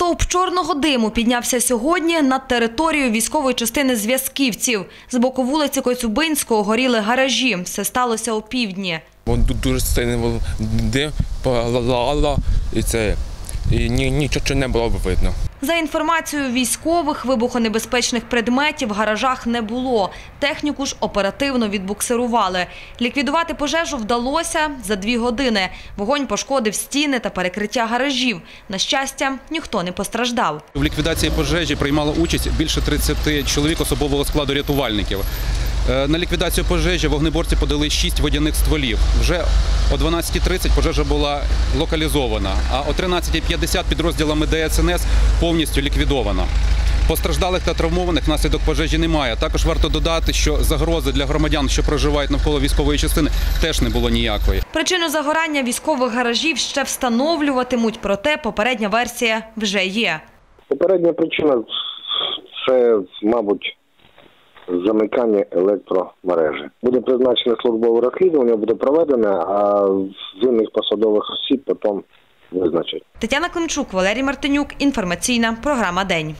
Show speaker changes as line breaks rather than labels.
Стовп чорного диму піднявся сьогодні над територією військової частини зв'язківців. З боку вулиці Коцюбинського горіли гаражі. Все сталося о півдні.
Тут дуже сильний дим, палала і це і ні, нічого не було б видно.
За інформацією військових, вибухонебезпечних предметів в гаражах не було. Техніку ж оперативно відбуксирували. Ліквідувати пожежу вдалося за дві години. Вогонь пошкодив стіни та перекриття гаражів. На щастя, ніхто не постраждав.
В ліквідації пожежі приймало участь більше 30 чоловік особового складу рятувальників. Е, На ліквідацію пожежі вогнеборці подали 6 водяних стволів. Вже о 12.30 пожежа була локалізована, а о 13.50 підрозділами ДСНС повністю ліквідована. Постраждалих та травмованих внаслідок пожежі немає. Також варто додати, що загрози для громадян, що проживають навколо військової частини, теж не було ніякої.
Причину загорання військових гаражів ще встановлюватимуть, проте попередня версія вже є.
Попередня причина це, мабуть, замикання електромережі. Буде призначене службове розслідування, буде проведене, а винних посадових осіб потім визначать.
Тетяна Климчук, Валерій Мартинюк. Інформаційна програма День.